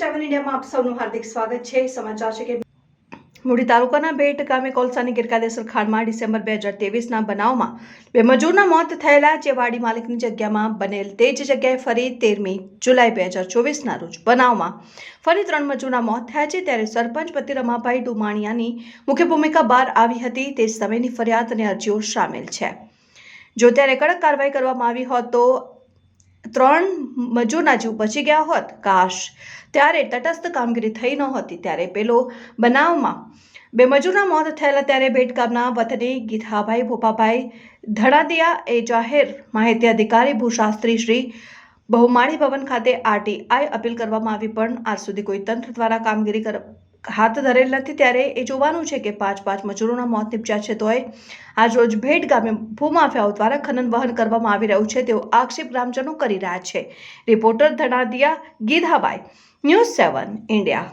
ઇન્ડિયામાં આપ સૌનું હાર્દિક સ્વાગત છે. સમાચાર છે કે મૂડી તાલુકાના ભેટ ગામે કોલસાની ગેરકાયદેસર ખાણમાં ડિસેમ્બર બે હજાર તેવીસના બનાવમાં બે મજૂરના મોત થયેલા જે વાડી માલિકની જગ્યામાં બનેલ તે જ જગ્યાએ ફરી તેરમી જુલાઈ બે હજાર ચોવીસના રોજ બનાવમાં ફરી ત્રણ મજૂરના મોત થયા છે. ત્યારે સરપંચ પતિ રમાભાઈ ડુમાણિયાની મુખ્ય ભૂમિકા બહાર આવી હતી. તે સમયની ફરિયાદ અને અરજીઓ સામેલ છે. જો ત્યારે કડક કાર્યવાહી કરવામાં આવી હોત તો ત્રણ મજૂરના જીવ બચી ગયા હોત? કાશ. ત્યારે તટસ્થ કામગીરી થઈ નહોતી. ત્યારે પેલો બનાવમાં બે મજૂરના મોત થયેલા. ત્યારે ભેટકામના વતની ગીતાભાઈ, ભોપાભાઈ ધડાદિયા એ જાહેર માહિતી અધિકારી, ભૂશાસ્ત્રી શ્રી બહુમાળી ભવન ખાતે આરટીઆઈ અપીલ કરવામાં આવી. પણ આજ સુધી કોઈ તંત્ર દ્વારા કામગીરી કર હાથ ધરેલ નથી ત્યારે એ જોવાનું છે કે પાંચ પાંચ મજૂરોના મોત નિપજ્યા છે તોય આજ રોજ ભેટ ગામે ભૂમાફિયાઓ દ્વારા ખનન વહન કરવામાં આવી રહ્યું છે તેવો આક્ષેપ ગ્રામજનો કરી રહ્યા છે. Reporter Dhanadiya Gidhabai, news seven, India.